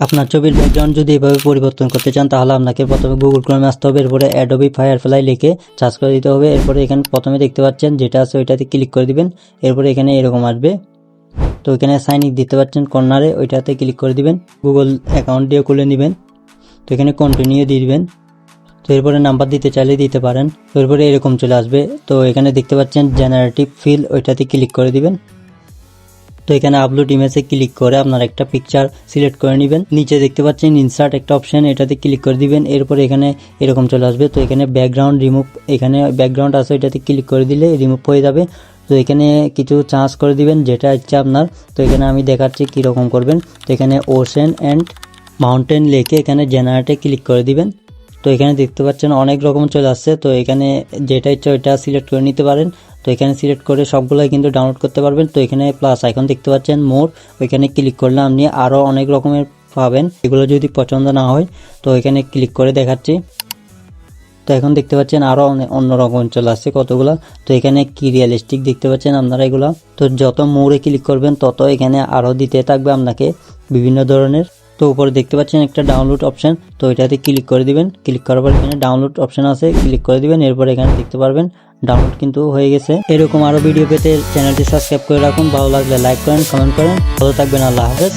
আপনার ছবির ব্যাকগ্রাউন্ড যদি এভাবে পরিবর্তন করতে চান, তাহলে আপনাকে প্রথমে গুগল ক্রোমে আসতে হবে, এরপরে অ্যাডোবি ফায়ারফ্লাই লিখে সার্চ করে দিতে হবে। এরপরে এখানে প্রথমে দেখতে পাচ্ছেন যেটা আছে ওইটাতে ক্লিক করে দিবেন। এরপরে এখানে এরকম আসবে। তো এখানে সাইন ইন দিতে পাচ্ছেন কর্নারে, ওইটাতে ক্লিক করে দিবেন। গুগল অ্যাকাউন্ট দিয়ে খুলে নেবেন। তো এখানে কন্টিনিউ দিয়ে দিবেন। তো এরপরে নাম্বার দিতে চাইলে দিতে পারেন। তো এরপরে এরকম চলে আসবে। তো এখানে দেখতে পাচ্ছেন জেনারেটিভ ফিল ওইটাতে ক্লিক করে দিবেন। তো এখানে আপলোড ইমেজে ক্লিক করে আপনার একটা পিকচার সিলেক্ট করে নেবেন। নিচে দেখতে পাচ্ছেন ইনসার্ট একটা অপশন এটাতে ক্লিক করে দিবেন। এরপর এখানে এরকম চলে আসবে। তো এখানে ব্যাকগ্রাউন্ড রিমুভ এখানে ব্যাকগ্রাউন্ড আছে, এটাতে ক্লিক করে দিলে রিমুভ হয়ে যাবে। তো এখানে কিছু চার্জ করে দিবেন, যেটা ইচ্ছা আপনার। তো এখানে আমি দেখাচ্ছি কীরকম করবেন। তো এখানে ওশেন অ্যান্ড মাউন্টেন লেকে এখানে জেনারেটে ক্লিক করে দিবেন। তো এখানে দেখতে পাচ্ছেন অনেক রকম চলে আসছে। তো এখানে যেটা ইচ্ছা ওইটা সিলেক্ট করে নিতে পারেন। তো এখানে সিলেক্ট করে সবগুলোই কিন্তু ডাউনলোড করতে পারবেন। তো এখানে প্লাস আইকন দেখতে পাচ্ছেন মোর ওইখানে ক্লিক করলে আপনি আরও অনেক রকমের পাবেন। এগুলো যদি পছন্দ না হয়, তো এখানে ক্লিক করে দেখাচ্ছি। তো এখন দেখতে পাচ্ছেন আরও অন্য রকম চলে আসছে কতগুলো। তো এখানে কি রিয়েলিস্টিক দেখতে পাচ্ছেন আপনারা এগুলো। তো যত মোড়ে ক্লিক করবেন, তত এখানে আরও দিতে থাকবে আপনাকে বিভিন্ন ধরনের। তো উপরে দেখতে পাচ্ছেন একটা ডাউনলোড অপশান তো এটাতে ক্লিক করে দিবেন। ক্লিক করার পর এখানে ডাউনলোড অপশান আছে ক্লিক করে দিবেন। এরপর এখানে দেখতে পারবেন ডাউনলোড কিন্তু হয়ে গেছে। এরকম আরও ভিডিও পেতে চ্যানেলটি সাবস্ক্রাইব করে রাখুন। ভালো লাগলে লাইক করেন কমেন্ট করেন। ভালো থাকবেন, আল্লাহ হাফেজ।